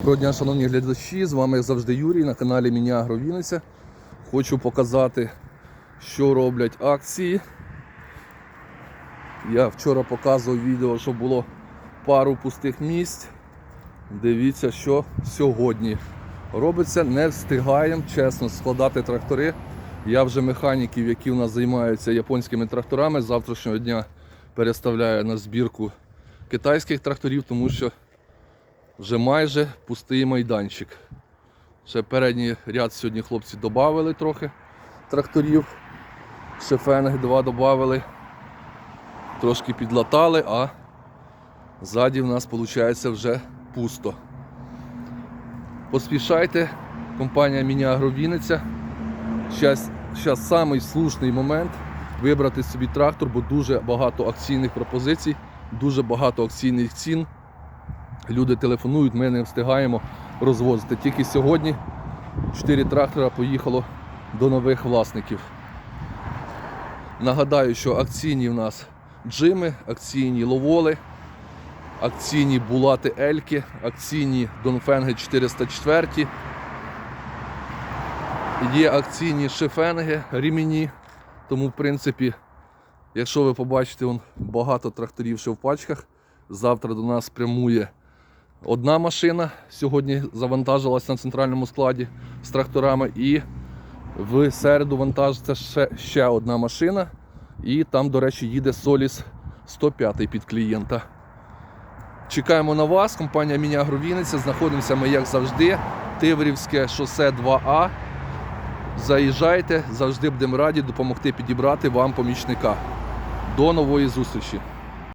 Доброго дня, шановні глядачі, з вами як завжди Юрій на каналі Міні Агровіниця. Хочу показати, що роблять акції. Я вчора показував відео, що було пару пустих місць. Дивіться, що сьогодні робиться. Не встигаємо чесно складати трактори. Я вже механіків, які в нас займаються японськими тракторами, з завтрашнього дня переставляю на збірку китайських тракторів, тому що вже майже пустий майданчик. Ще передній ряд сьогодні хлопці додали трохи тракторів. Ще фенги два додали. Трошки підлатали, а ззаді в нас виходить вже пусто. Поспішайте, компанія Міні-Агровіниця. Зараз самий слушний момент вибрати собі трактор, бо дуже багато акційних пропозицій, дуже багато акційних цін. Люди телефонують, ми не встигаємо розвозити. Тільки сьогодні 4 трактора поїхало до нових власників. Нагадаю, що акційні в нас джими, акційні ловоли, акційні булати Ельки, акційні Донфенги 404. Є акційні шифенги рімені. Тому, в принципі, якщо ви побачите вон, багато тракторів ще в пачках, завтра до нас прямує одна машина. Сьогодні завантажилась на центральному складі з тракторами. І в середу вантажиться ще, ще одна машина. І там, до речі, їде Соліс 105 під клієнта. Чекаємо на вас, компанія Міні-Агро Вінниця. Знаходимося ми, як завжди, Тиврівське шосе 2А. Заїжджайте, завжди будемо раді допомогти підібрати вам помічника. До нової зустрічі!